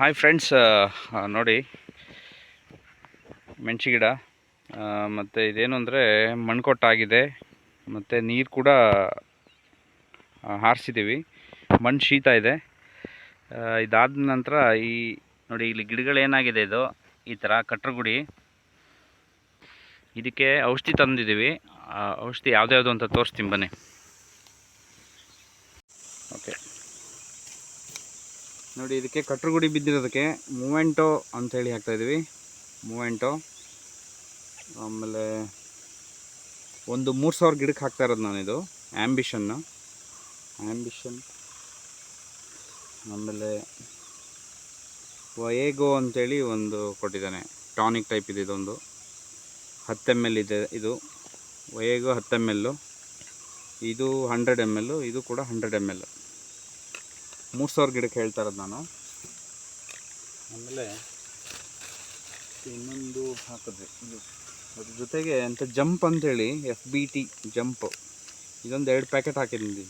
Hi friends ನೋಡಿ ಮೆಣಸಿ ಗಿಡ ಮತ್ತು ಇದೇನು ಅಂದರೆ ಮಣ್ಕೊಟ್ಟಾಗಿದೆ, ಮತ್ತು ನೀರು ಕೂಡ ಹಾರಿಸಿದ್ದೀವಿ ಮಣ್ಣು ಶೀತ ಇದೆ. ಇದಾದ ನಂತರ ಈ, ನೋಡಿ ಇಲ್ಲಿ ಗಿಡಗಳೇನಾಗಿದೆ ಇದು, ಈ ಥರ ಕಟ್ರಗುಡಿ ಇದಕ್ಕೆ ಔಷಧಿ ತಂದಿದ್ದೀವಿ ಔಷಧಿ ಯಾವುದ್ಯಾವುದು ಅಂತ ತೋರಿಸ್ತೀನಿ ಬನ್ನಿ. ನೋಡಿ, ಇದಕ್ಕೆ ಕಟ್ರಗುಡಿ ಬಿದ್ದಿರೋದಕ್ಕೆ ಮೂವೆಂಟೋ ಅಂಥೇಳಿ ಹಾಕ್ತಾಯಿದ್ದೀವಿ ಮೂವೆಂಟೋ. ಆಮೇಲೆ ಒಂದು ಮೂರು ಸಾವಿರ ಗಿಡಕ್ಕೆ ಹಾಕ್ತಾ ಇರೋದು ನಾನಿದು. ಆ್ಯಂಬಿಷನ್ನು ಆ್ಯಂಬಿಷನ್ ಆಮೇಲೆ ವಯೇಗೋ ಅಂಥೇಳಿ ಒಂದು ಕೊಟ್ಟಿದ್ದಾನೆ. ಟಾನಿಕ್ ಟೈಪ್ ಇದೆ ಇದೊಂದು. ಹತ್ತು ಎಂ ಎಲ್ ಇದೆ ಇದು. ವಯೇಗೋ ಹತ್ತು ಎಂ ಎಲ್ಲು ಇದು ಹಂಡ್ರೆಡ್ ಎಂ ಎಲ್ಲು ಇದು ಕೂಡ ಹಂಡ್ರೆಡ್ ಎಂ ಎಲ್ ಮೂರು ಸಾವಿರ ಗಿಡಕ್ಕೆ ಹೇಳ್ತಾ ಇರೋದು ನಾನು. ಆಮೇಲೆ ಇನ್ನೊಂದು ಹಾಕಿದ್ವಿ ಇದು ಅದ್ರ ಜೊತೆಗೆ ಅಂತ ಜಂಪ್ ಅಂತೇಳಿ ಎಫ್ ಬಿ ಟಿ ಜಂಪ್. ಇದೊಂದು ಎರಡು ಪ್ಯಾಕೆಟ್ ಹಾಕಿದ್ದೀನಿ.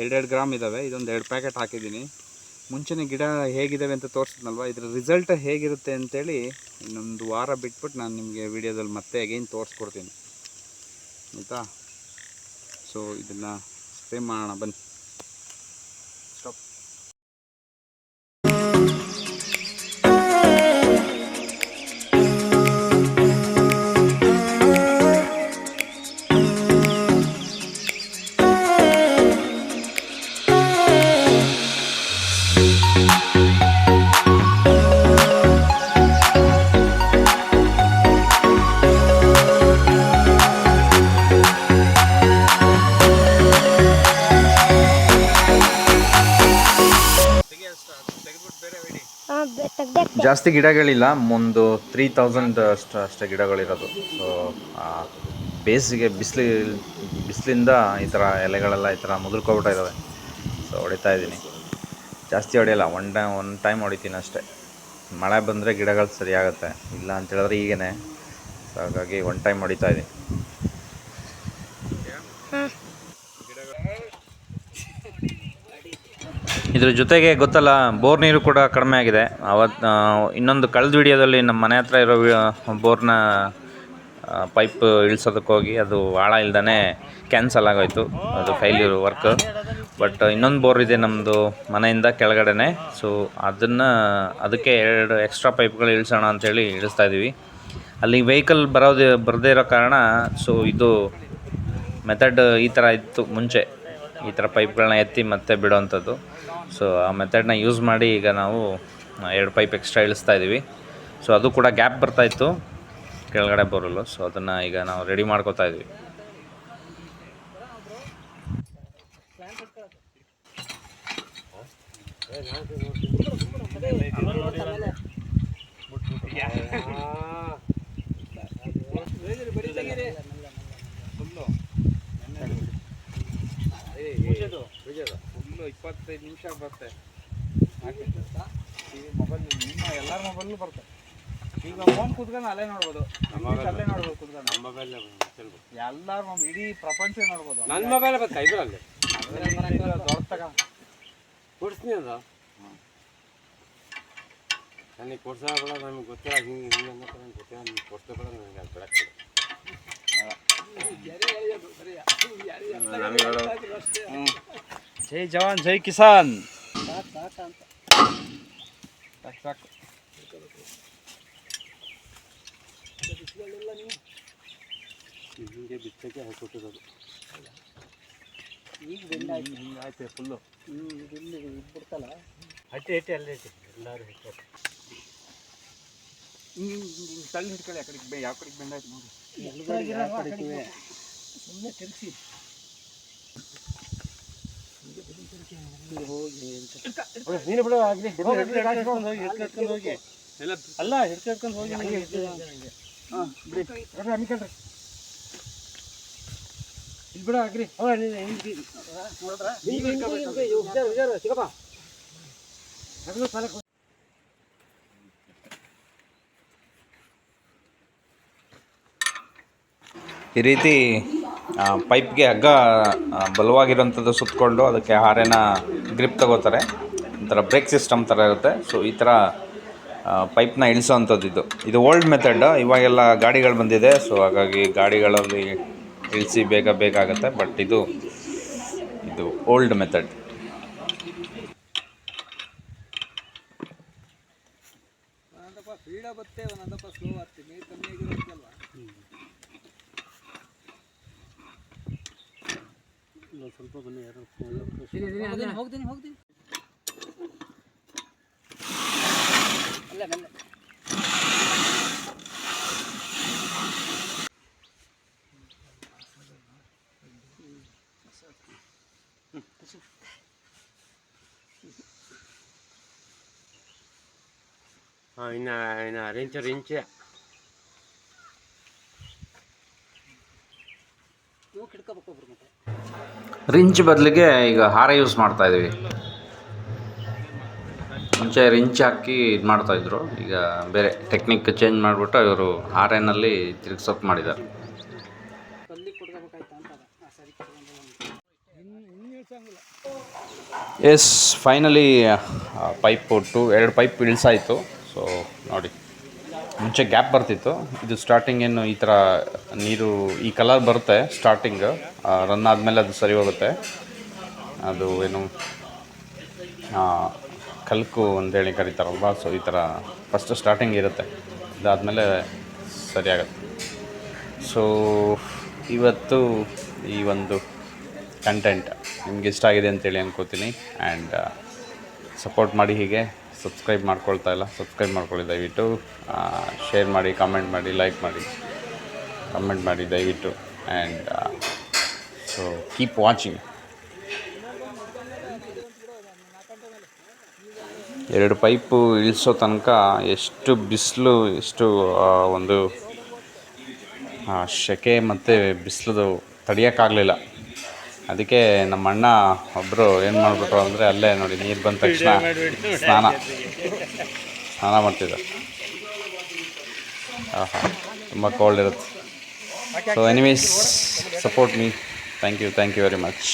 ಎರಡೆರಡು ಗ್ರಾಮ್ ಇದ್ದಾವೆ ಇದೊಂದು ಎರಡು ಪ್ಯಾಕೆಟ್ ಹಾಕಿದ್ದೀನಿ. ಮುಂಚೆನೇ ಗಿಡ ಹೇಗಿದ್ದಾವೆ ಅಂತ ತೋರಿಸಿದ್ನಲ್ವ? ಇದರ ರಿಸಲ್ಟ್ ಹೇಗಿರುತ್ತೆ ಅಂತೇಳಿ ಇನ್ನೊಂದು ವಾರ ಬಿಟ್ಬಿಟ್ಟು ನಾನು ನಿಮಗೆ ವಿಡಿಯೋದಲ್ಲಿ ಮತ್ತೆ ಅಗೇನ್ ತೋರಿಸ್ಕೊಡ್ತೀನಿ. ಆಯಿತಾ? ಸೊ ಇದನ್ನು ಸ್ಪ್ರೇ ಮಾಡೋಣ, ಬನ್ನಿ. ಜಾಸ್ತಿ ಗಿಡಗಳಿಲ್ಲ, ಒಂದು ತ್ರೀ ತೌಸಂಡ್ ಅಷ್ಟು ಅಷ್ಟೇ ಗಿಡಗಳಿರೋದು. ಸೊ ಬೇಸಿಗೆ ಬಿಸಿಲು, ಬಿಸಿಲಿಂದ ಈ ಥರ ಎಲೆಗಳೆಲ್ಲ ಈ ಥರ ಇದ್ದಾವೆ ಸೊ ಹೊಡಿತಾ ಇದ್ದೀನಿ. ಜಾಸ್ತಿ ಹೊಡೆಯಲ್ಲ ಒನ್ ಟೈಮ್ ಒನ್ ಟೈಮ್ ಹೊಡಿತೀನಿ ಅಷ್ಟೇ. ಮಳೆ ಬಂದರೆ ಗಿಡಗಳು ಸರಿಯಾಗುತ್ತೆ. ಇಲ್ಲ ಅಂತೇಳಿದ್ರೆ ಈಗೇ ಸೊ ಹಾಗಾಗಿ ಒನ್ ಟೈಮ್ ಹೊಡಿತಾ ಇದ್ದೀನಿ. ಇದ್ರ ಜೊತೆಗೆ ಗೊತ್ತಲ್ಲ, ಬೋರ್ ನೀರು ಕೂಡ ಕಡಿಮೆ ಆಗಿದೆ. ಅವತ್ತು ಇನ್ನೊಂದು ಕಳೆದ ವಿಡಿಯೋದಲ್ಲಿ ನಮ್ಮ ಮನೆ ಹತ್ರ ಇರೋ ಬೋರ್ನ ಪೈಪ್ ಇಳಿಸೋದಕ್ಕೋಗಿ ಅದು ಆಳ ಇಲ್ದೇ ಕ್ಯಾನ್ಸಲ್ ಆಗೋಯ್ತು. ಅದು ಫೈಲ್ಯೂರ್ ವರ್ಕ್. ಬಟ್ ಇನ್ನೊಂದು ಬೋರ್ ಇದೆ ನಮ್ಮದು ಮನೆಯಿಂದ ಕೆಳಗಡೆ ಸೊ ಅದನ್ನು, ಅದಕ್ಕೆ ಎರಡು ಎಕ್ಸ್ಟ್ರಾ ಪೈಪ್ಗಳು ಇಳಿಸೋಣ ಅಂಥೇಳಿ ಇಳಿಸ್ತಾ ಇದ್ದೀವಿ ಅಲ್ಲಿ ವೆಹಿಕಲ್ ಬರೋದು, ಬರದೇ ಇರೋ ಕಾರಣ, ಸೊ ಇದು ಮೆಥಡ್ ಈ ಥರ ಇತ್ತು ಮುಂಚೆ. ಈ ಥರ ಪೈಪ್ಗಳನ್ನ ಎತ್ತಿ ಮತ್ತೆ ಬಿಡೋವಂಥದ್ದು ಸೊ ಆ ಮೆಥಡ್ನ ಯೂಸ್ ಮಾಡಿ ಈಗ ನಾವು ಎರಡು ಪೈಪ್ ಎಕ್ಸ್ಟ್ರಾ ಇಳಿಸ್ತಾ ಇದ್ದೀವಿ ಸೊ ಅದು ಕೂಡ ಗ್ಯಾಪ್ ಬರ್ತಾಯಿತ್ತು ಕೆಳಗಡೆ ಬರಲು. ಸೊ ಅದನ್ನು ಈಗ ನಾವು ರೆಡಿ ಮಾಡ್ಕೋತಾ ಇದ್ವಿ ಫುಲ್ಲು ನಿಮಿಷ ಬರುತ್ತೆ. ಮೊಬೈಲ್ ನಿಮ್ಮ ಎಲ್ಲರ ಮೊಬೈಲ್ ಬರುತ್ತೆ. ಈಗ ಫೋನ್ ಕುತ್ಕೊಂಡು ಅಲ್ಲೇ ನೋಡ್ಬೋದು. ಅಲ್ಲೇ ನೋಡ್ಬೋದು ಕುತ್ಕೊಂಡು. ನಮ್ಮ ಮೊಬೈಲ್ ಎಲ್ಲಾರು ಮೊಬೈಲ್ ಇಡೀ ಪ್ರಪಂಚ ನೋಡ್ಬೋದು. ನನ್ನ ಮೊಬೈಲ್ ಬರ್ತಾ ಇದ್ರಲ್ಲಿ ದೊಡ್ಡ ತಗ. ಕೊಡ್ಸ್ತೀನಿ ಅದು. ನನಗೆ ಕೊಡ್ಸೋಬೇಡ ನಮಗೆ ಗೊತ್ತಿಲ್ಲ ಹಿಂಗೆ ಹಿಂಗೆ ಅನ್ನೋ ನನಗೆ ಗೊತ್ತಿಲ್ಲ. ನಿಮ್ಗೆ ನನಗೆ ಅದು ಬಿಡಕ್ಕೆ ಜೈ ಜವಾನ್ ಜೈ ಕಿಸಾನ್. ಸಾಕು ಸಾಕು ಹಿಂಗೆ ಬಿಚ್ಚಕ್ಕೆ ಹಾಕೊಟ್ಟಿರೋದು ಹಿಂಗಾಯ್ತು ಫುಲ್ಲು ಹಟ್ಟಿ ಹಟ್ಟಿ ಅಲ್ಲೇ ಐತಿ ಎಲ್ಲರೂ ಹೆಚ್ಚು ಹಿಂಗೆ ಹಿಂಗೆ ತಳ್ಳಿ ಹಿಡ್ಕೊಳ್ಳಿ ಆ ಕಡೆಗೆ ಬೇ ಯಾವ ಕಡೆಗೆ ಬೆಂಡಾಯ್ತು ನೋಡಿ. ನೀನು ಬಿಡು ಆಗಲಿ. ಹೋಗಿ ಅಲ್ಲ ಹಿಡ್ಕೊಂಡು ಹೋಗಿ. ಹಾಂ ಬಿಡಿ. ಇಲ್ಲಿ ಬಿಡ ಆಗ್ರಿ ಸಿಗಪ್ಪ. ಈ ರೀತಿ ಪೈಪ್ಗೆ ಹಗ್ಗ ಬಲವಾಗಿರೋಂಥದ್ದು ಸುತ್ತಕೊಂಡು ಅದಕ್ಕೆ ಹಾರೆನ ಗ್ರಿಪ್ ತಗೋತಾರೆ. ಒಂಥರ ಬ್ರೇಕ್ ಸಿಸ್ಟಮ್ ಥರ ಇರುತ್ತೆ. ಸೊ ಈ ಥರ ಪೈಪ್ನ ಇಳಿಸೋ ಅಂಥದ್ದು ಇದು. ಇದು ಓಲ್ಡ್ ಮೆಥಡ್. ಇವಾಗೆಲ್ಲ ಗಾಡಿಗಳು ಬಂದಿದೆ. ಸೊ ಹಾಗಾಗಿ ಗಾಡಿಗಳಲ್ಲಿ ಇಳಿಸಿ ಬೇಗ ಬೇಗ ಆಗುತ್ತೆ. ಬಟ್ ಇದು ಇದು ಓಲ್ಡ್ ಮೆಥಡ್. ಸ್ಲೋ ಆಗ್ತದೆ ಸ್ವಲ್ಪ ಬನ್ನಿ ಯಾರು ಹೋಗ್ತೀನಿ ಹೋಗ್ತೀನಿ ಅಲ್ಲ ಮೆಲ್ಲ ಹಾಂ ಇನ್ನು ಇನ್ನು ರೆಂಚ ರೆಂಚ ಇವು ಕಿಡ್ಕೋಬೇಕು ಒಬ್ರು ಮತ್ತೆ. ರಿಂಚ್ ಬದಲಿಗೆ ಈಗ ಹಾರ ಯೂಸ್ ಮಾಡ್ತಾ ಇದೀವಿ. ಮುಂಚೆ ರಿಂಚ್ ಹಾಕಿ ಇದು ಮಾಡ್ತಾಯಿದ್ರು ಈಗ ಬೇರೆ ಟೆಕ್ನಿಕ್ ಚೇಂಜ್ ಮಾಡಿಬಿಟ್ಟು ಇವರು ಹಾರೆನಲ್ಲಿ ತಿರುಗಿಸೋಕೆ ಮಾಡಿದ್ದಾರೆ ಎಸ್ ಫೈನಲಿ ಪೈಪ್ ಟು ಎರಡು ಪೈಪ್ ಇಳಿಸಾಯಿತು. ಸೊ ನೋಡಿ. ಮುಂಚೆ ಗ್ಯಾಪ್ ಬರ್ತಿತ್ತು. ಇದು ಸ್ಟಾರ್ಟಿಂಗ್ ಏನು ಈ ಥರ ನೀರು ಈ ಕಲರ್ ಬರುತ್ತೆ ಸ್ಟಾರ್ಟಿಂಗ್ ರನ್ ಆದಮೇಲೆ ಅದು ಸರಿ ಹೋಗುತ್ತೆ. ಅದು ಏನು ಕಲ್ಕು ಅಂತೇಳಿ ಕರೀತಾರಲ್ವ ಸೊ ಈ ಥರ ಫಸ್ಟ್ ಸ್ಟಾರ್ಟಿಂಗ್ ಇರುತ್ತೆ. ಇದಾದಮೇಲೆ ಸರಿಯಾಗುತ್ತೆ ಸೊ ಇವತ್ತು ಈ ಒಂದು ಕಂಟೆಂಟ್ ನಿಮ್ಗೆ ಇಷ್ಟ ಆಗಿದೆ ಅಂತೇಳಿ ಅನ್ಕೋತೀನಿ. ಆ್ಯಂಡ್ ಸಪೋರ್ಟ್ ಮಾಡಿ ಹೀಗೆ. ಸಬ್ಸ್ಕ್ರೈಬ್ ಮಾಡ್ಕೊಳ್ತಾ ಇಲ್ಲ, ಸಬ್ಸ್ಕ್ರೈಬ್ ಮಾಡ್ಕೊಳ್ಳಿ ದಯವಿಟ್ಟು. ಶೇರ್ ಮಾಡಿ ಕಮೆಂಟ್ ಮಾಡಿ ಲೈಕ್ ಮಾಡಿ ಕಮೆಂಟ್ ಮಾಡಿ ದಯವಿಟ್ಟು. ಆ್ಯಂಡ್ ಸೊ ಕೀಪ್ ವಾಚಿಂಗ್ ಎರಡು ಪೈಪು ಇಳಿಸೋ ತನಕ ಎಷ್ಟು ಬಿಸಿಲು, ಎಷ್ಟು ಒಂದು ಸೆಕೆ ಮತ್ತು ಬಿಸಿಲು ತಡಿಯೋಕ್ಕಾಗಲಿಲ್ಲ. ಅದಕ್ಕೆ ನಮ್ಮ ಅಣ್ಣ ಒಬ್ಬರು ಏನು ಮಾಡಿಬಿಟ್ರು ಅಂದರೆ ಅಲ್ಲೇ ನೋಡಿ ನೀರು ಬಂದ ತಕ್ಷಣ ಸ್ನಾನ. ಸ್ನಾನ ಮಾಡ್ತಿದ್ದರು ಆಹಾ ತುಂಬ ಕೋಲ್ಡ್ ಇರುತ್ತೆ. So anyways support me thank you thank you very much